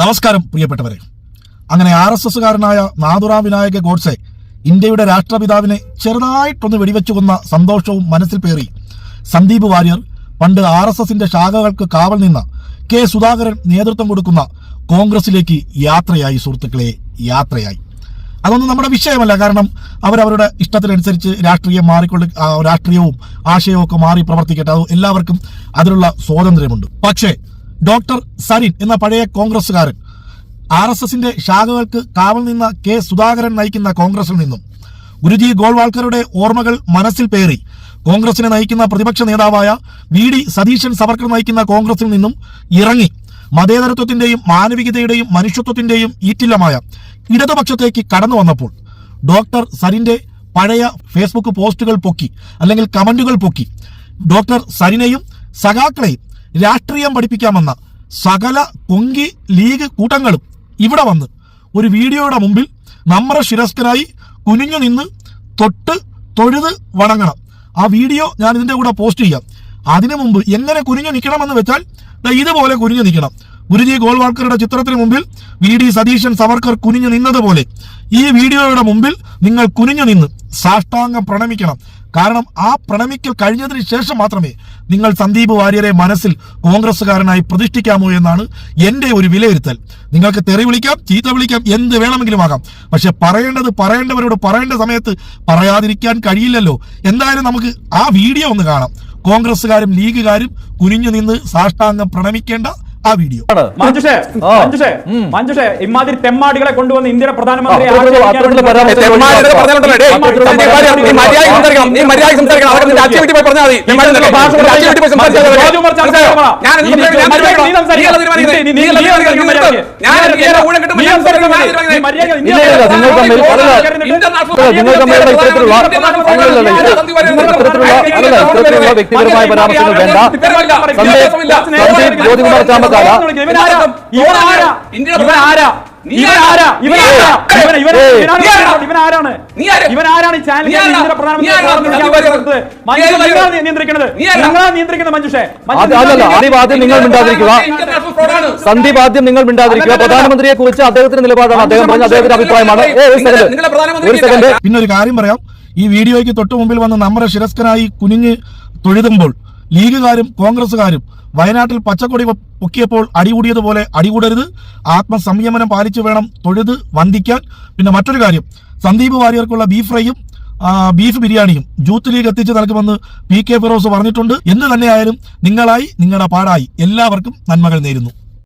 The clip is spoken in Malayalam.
നമസ്കാരം പ്രിയപ്പെട്ടവരെ. അങ്ങനെ ആർ എസ് എസ്സുകാരനായ നാഥുറാം വിനായക ഗോഡ്സെ ഇന്ത്യയുടെ രാഷ്ട്രപിതാവിനെ ചെറുതായിട്ടൊന്ന് വെടിവെച്ചു കൊന്ന സന്തോഷവും മനസ്സിൽ പേറി. സന്ദീപ് വാര്യർ പണ്ട് ആർ എസ് എസിന്റെ ശാഖകൾക്ക് കാവൽ നിന്ന കെ സുധാകരൻ നേതൃത്വം കൊടുക്കുന്ന കോൺഗ്രസിലേക്ക് യാത്രയായി സുഹൃത്തുക്കളെ യാത്രയായി. അതൊന്നും നമ്മുടെ വിഷയമല്ല. കാരണം അവരവരുടെ ഇഷ്ടത്തിനനുസരിച്ച് രാഷ്ട്രീയം മാറിക്കൊള്ളി രാഷ്ട്രീയവും ആശയവും ഒക്കെ മാറി പ്രവർത്തിക്കട്ടെ. അത് എല്ലാവർക്കും അതിനുള്ള സ്വാതന്ത്ര്യമുണ്ട്. പക്ഷേ ഡോക്ടർ സരിൻ എന്ന പഴയ കോൺഗ്രസുകാരൻ ആർ എസ് എസിന്റെ ശാഖകൾക്ക് കാവൽ നിന്ന കെ സുധാകരൻ നയിക്കുന്ന കോൺഗ്രസിൽ നിന്നും. ഗുരുജി ഗോൾവാൾക്കറുടെ ഓർമ്മകൾ മനസ്സിൽ പേറി. കോൺഗ്രസിനെ നയിക്കുന്ന പ്രതിപക്ഷ നേതാവായ വി ഡി സതീശൻ സവർക്കർ നയിക്കുന്ന കോൺഗ്രസിൽ നിന്നും ഇറങ്ങി. മതേതരത്വത്തിന്റെയും മാനവികതയുടെയും മനുഷ്യത്വത്തിന്റെയും ഈറ്റില്ലമായ ഇടതുപക്ഷത്തേക്ക് കടന്നു വന്നപ്പോൾ ഡോക്ടർ സരിന്റെ പഴയ ഫേസ്ബുക്ക് പോസ്റ്റുകൾ പൊക്കി അല്ലെങ്കിൽ കമന്റുകൾ പൊക്കി. ഡോക്ടർ സരിനെയും സഖാക്കളെയും രാഷ്ട്രീയം പഠിപ്പിക്കാമെന്ന സകല കൊങ്കി ലീഗ് കൂട്ടങ്ങളും ഇവിടെ വന്ന് ഒരു വീഡിയോയുടെ മുമ്പിൽ നമ്മുടെ ശിരസ്കരായി കുനിഞ്ഞു നിന്ന് തൊട്ട് തൊഴുത് വണങ്ങണം. ആ വീഡിയോ ഞാൻ ഇതിന്റെ കൂടെ പോസ്റ്റ് ചെയ്യാം. അതിനു മുമ്പ് എങ്ങനെ കുനിഞ്ഞു നിൽക്കണമെന്ന് വെച്ചാൽ ഇതുപോലെ കുനിഞ്ഞു നിൽക്കണം. ഗുരുജി ഗോൾവാൾക്കറുടെ ചിത്രത്തിന് മുമ്പിൽ വി ഡി സതീശൻ സവർക്കർ കുനിഞ്ഞു നിന്നതുപോലെ ഈ വീഡിയോയുടെ മുമ്പിൽ നിങ്ങൾ കുനിഞ്ഞു നിന്ന് സാഷ്ടാംഗം പ്രണമിക്കണം. കാരണം ആ പ്രണമിക്കൽ കഴിഞ്ഞതിന് ശേഷം മാത്രമേ നിങ്ങൾ സന്ദീപ് വാര്യരെ മനസ്സിൽ കോൺഗ്രസ്സുകാരനായി പ്രതിഷ്ഠിക്കാമോ എന്നാണ് എന്റെ ഒരു വിലയിരുത്തൽ. നിങ്ങൾക്ക് തെറി വിളിക്കാം ചീത്ത വിളിക്കാം എന്ത് വേണമെങ്കിലും ആകാം. പക്ഷെ പറയേണ്ടത് പറയേണ്ടവരോട് പറയേണ്ട സമയത്ത് പറയാതിരിക്കാൻ കഴിയില്ലല്ലോ. എന്തായാലും നമുക്ക് ആ വീഡിയോ ഒന്ന് കാണാം. കോൺഗ്രസ്സുകാരും ലീഗുകാരും കുനിഞ്ഞു നിന്ന് സാഷ്ടാംഗം പ്രണമിക്കേണ്ട ആ വീഡിയോ. മഞ്ജുഷേ ആ. മഞ്ജുഷേ മഞ്ജുഷേ ഇമാതിരി തെമ്മാടികളെ കൊണ്ടുവന്ന് ഇന്ത്യയുടെ പ്രധാനമന്ത്രി ഇത്തരത്തിലുള്ള വ്യക്തിപരമായ പരാമർശങ്ങൾ വേണ്ട സന്ദീപ് സന്ദീപ് ജ്യോതികുമാർ ചാമക്കാല നിയന്ത്രിക്കുന്നത്? നിങ്ങളാണ് നിയന്ത്രിക്കുന്നത്? മഞ്ജുഷേ. നിങ്ങൾ ആദ്യം നിങ്ങൾ മിണ്ടാതിരിക്കുക. സന്ദീപ് ആദ്യം നിങ്ങൾ മിണ്ടാതിരിക്കുക. പ്രധാനമന്ത്രിയെ കുറിച്ച് അദ്ദേഹത്തിന്റെ നിലപാടാണ്. അദ്ദേഹം പറഞ്ഞ അദ്ദേഹത്തിന്റെ അഭിപ്രായമാണ്. ഒരു സെക്കൻഡ് പിന്നെ ഒരു കാര്യം പറയാം. ഈ വീഡിയോയ്ക്ക് തൊട്ടു മുമ്പിൽ വന്ന് നമ്മുടെ ശിരസ്കനായി കുനിഞ്ഞ് തൊഴുതുമ്പോൾ ലീഗുകാരും കോൺഗ്രസുകാരും വയനാട്ടിൽ പച്ചക്കൊടി പൊക്കിയപ്പോൾ അടികൂടിയതുപോലെ അടികൂടരുത്. ആത്മസംയമനം പാലിച്ചു വേണം തൊഴുത് വന്ദിക്കാൻ. പിന്നെ മറ്റൊരു കാര്യം സന്ദീപ് വാര്യർക്കുള്ള ബീഫ് ഫ്രൈയും ബീഫ് ബിരിയാണിയും ജൂത്ത് ലീഗ് എത്തിച്ച് നൽകുമെന്ന് പി കെ ഫിറോസ് പറഞ്ഞിട്ടുണ്ട്. എന്ത് തന്നെയായാലും നിങ്ങളായി നിങ്ങളുടെ പാടായി. എല്ലാവർക്കും നന്മകൾ നേരുന്നു.